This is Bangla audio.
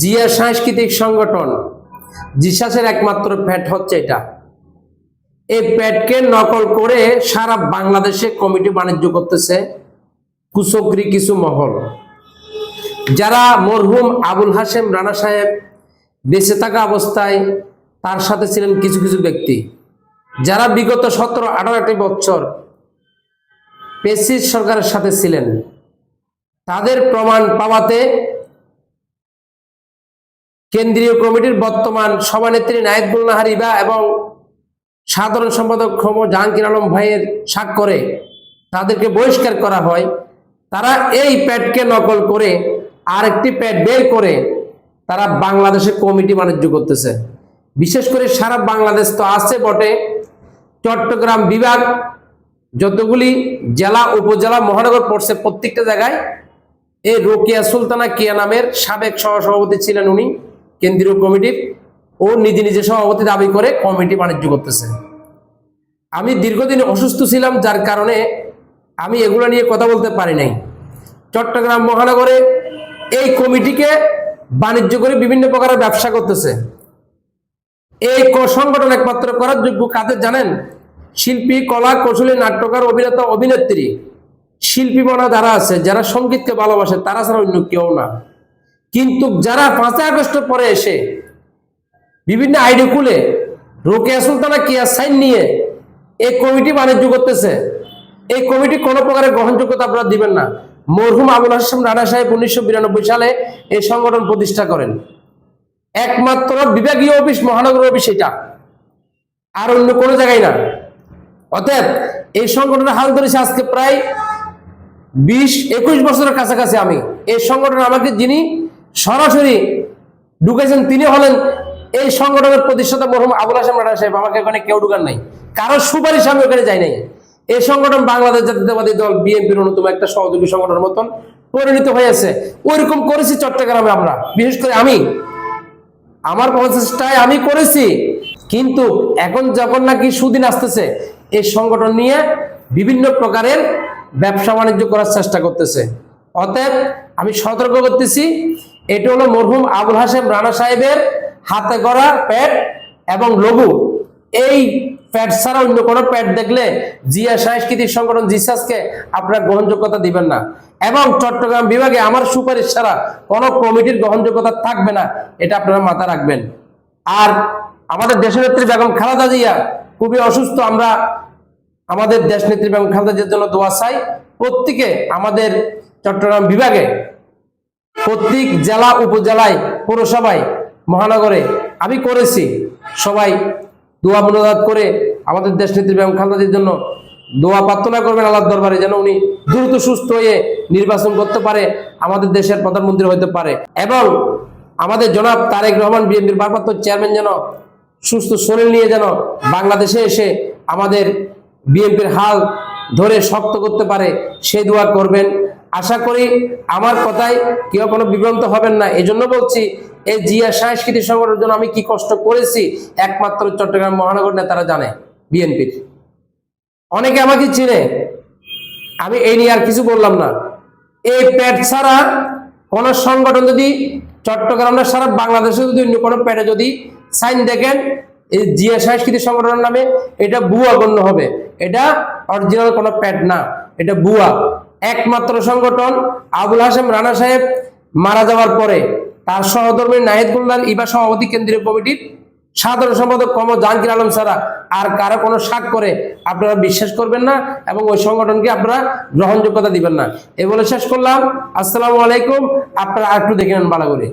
জিয়া সাংস্কৃতিক সংগঠন, জিসাসের একমাত্র প্যাট হচ্ছে এটা। এই প্যাটকে নকল করে সারা বাংলাদেশে কমিটি বাণিজ্য করতেছে কুচক্রি কিছু মহল। যারা মরহুম আবুল হাসেম রানা সাহেব বেঁচে থাকা অবস্থায় তার সাথে ছিলেন কিছু কিছু ব্যক্তি। যারা বিগত সতেরো আঠারোটি বছর পেসিস সরকারের সাথে ছিলেন, তাদের প্রমাণ পাওয়াতে কেন্দ্রীয় কমিটির বর্তমান সভানেত্রী নায়েদুল নাহারিবা এবং সাধারণ সম্পাদক ক্ষম জাহাঙ্গীর আলম ভাইয়ের স্বাক্ষরে তাদেরকে বহিষ্কার করা হয়। তারা এই প্যাডকে নকল করে আরেকটি প্যাড বের করে তারা বাংলাদেশে কমিটি বাণিজ্য করতেছে। বিশেষ করে সারা বাংলাদেশ তো আছে বটে। চট্টগ্রাম বিভাগ যতগুলি জেলা, উপজেলা, মহানগর পড়ছে প্রত্যেকটা জায়গায়। এই রোকিয়া সুলতানা কিয়া নামের সাবেক সহসভাপতি ছিলেন উনি। কেন্দ্রীয় কমিটির ও নিজে নিজে সভাপতি দাবি করে কমিটি বাণিজ্য করতেছে। আমি দীর্ঘদিন অসুস্থ ছিলাম, যার কারণে আমি এগুলো নিয়ে কথা বলতে পারি নাই। চট্টগ্রাম মহানগরে এই কমিটিকে বাণিজ্য করে বিভিন্ন প্রকারের ব্যবসা করতেছে। এই সংগঠন একমাত্র করার যোগ্য কাদের জানেন? শিল্পী, কলা, কৌশলী, নাট্যকার, অভিনেতা, অভিনেত্রী। শিল্পী মনা যারা আছে, যারা সঙ্গীতকে ভালোবাসে, তারা ছাড়া অন্য কেউ না। কিন্তু যারা পাঁচই আগস্টের পরে এসে বিভিন্ন আইডি খুলে রোকেয়া সুলতানা কিয়া সাইন নিয়ে এই কমিটি বাণিজ্য করতেছে? এই কমিটি কোনো প্রকারের গ্রহণযোগ্যতা আপনারা দিবেন না। মরহুম আবুল হাসান রানা সাহেব উনিশশো বিরানব্বই সালে এই সংগঠন প্রতিষ্ঠা করেন। একমাত্র বিভাগীয় অফিস মহানগর অফিস এটা। আর অন্য কোনো জায়গায় না। অতএব এই সংগঠনের হাল ধরেছে আজকে প্রায় বিশ, একুশ বছরের কাছাকাছি আমি। এই সংগঠন আমাকে যিনি সরাসরি ঢুকেছেন তিনি হলেন এই সংগঠনের প্রতিষ্ঠাতা মরহুম আবুল হাসান রানা সাহেব। আমাকে এখানে কেউ ঢুকান নাই। কারোর সুপারিশ আমি ওখানে যাই নাই। এই সংগঠন বাংলাদেশ জাতীয়তাবাদী দল, বিএনপির অন্যতম একটা সহযোগী সংগঠনের মতন পরিণত হয়েছে ওইরকম করেছি চট্টগ্রামে আমরা। বিশেষ করে আমি। আমার প্রচেষ্টায় আমি করেছি। কিন্তু এখন যখন নাকি সুদিন আসতেছে, এই সংগঠন নিয়ে বিভিন্ন প্রকারের ব্যবসা বাণিজ্য করার চেষ্টা করতেছে। অতএব আমি সতর্ক করতেছি। এটা হলো মরহুম আবুল হাসেম রানা সাহেবের হাতে গড়া প্যাড এবং লঘু। এই প্যাড ছাড়া অন্য কোনো প্যাড দেখলে জিয়া সাংস্কৃতিক সংগঠন জিসাসকে আপনারা গ্রহণযোগ্যতা দিবেন না। এবং চট্টগ্রাম বিভাগে আমার সুপারিশ ছাড়া কোনো কমিটির গ্রহণযোগ্যতা থাকবে না, এটা আপনারা মাথা রাখবেন। আর আমাদের দেশনেত্রী বেগম খালেদা জিয়া, খুবই অসুস্থ, আমরা আমাদের দেশনেত্রী বেগম খালেদা জিয়ার জন্য দোয়া চাই। প্রত্যেকে আমাদের চট্টগ্রাম বিভাগে প্রত্যেক জেলা, উপজেলায়, পৌরসভায়, মহানগরে আমি করেছি। সবাই দোয়া মনোজাত করে আমাদের দেশ নেত্রী বেগম খালেদার জন্য দোয়া প্রার্থনা করবেন আল্লাহর দরবারে যেন উনি দ্রুত সুস্থ হয়ে নির্বাচন করতে পারে, আমাদের দেশের প্রধানমন্ত্রী হতে পারে। এবং আমাদের জনাব তারেক রহমান বিএনপির ভারপ্রাপ্ত চেয়ারম্যান যেন সুস্থ শরীর নিয়ে যেন বাংলাদেশে এসে আমাদের বিএনপির হাল ধরে শক্ত করতে পারে, সে দোয়া করবেন। আশা করি আমার কথায় কেউ কোনো বিভ্রান্ত হবেন না। এই জন্য বলছি, এই জিয়া সাংস্কৃতিক সংগঠনের জন্য আমি কি কষ্ট করেছি? একমাত্র চট্টগ্রাম মহানগর নেতারা জানে, বিএনপির। অনেকে আমাকে চিনে। আমি এই নিয়ে আর কিছু বললাম না। এই প্যাড ছাড়া কোন সংগঠন যদি চট্টগ্রাম না, সারা বাংলাদেশে যদি অন্য কোনো প্যাডে যদি সাইন দেখেন, এই জিয়া সাংস্কৃতিক সংগঠনের নামে এটা বুয়া গণ্য হবে। এটা অরিজিনাল কোনো প্যাড না। এটা বুয়া একমাত্র সংগঠন আবুল হাসেম রানা সাহেব মারা যাওয়ার পরে তার সহধর্মী নাহিদ গুলদার ইবা সভাপতি কেন্দ্রীয় কমিটির সাধারণ সম্পাদক কম জাহাঙ্গীর আলম ছাড়া আর কারও কোনো শাক করে আপনারা বিশ্বাস করবেন না এবং ওই সংগঠনকে আপনারা গ্রহণযোগ্যতা দিবেন না। এ বলে শেষ করলাম। আসসালামু আলাইকুম। আপনারা আর একটু দেখে নেন ভালো করে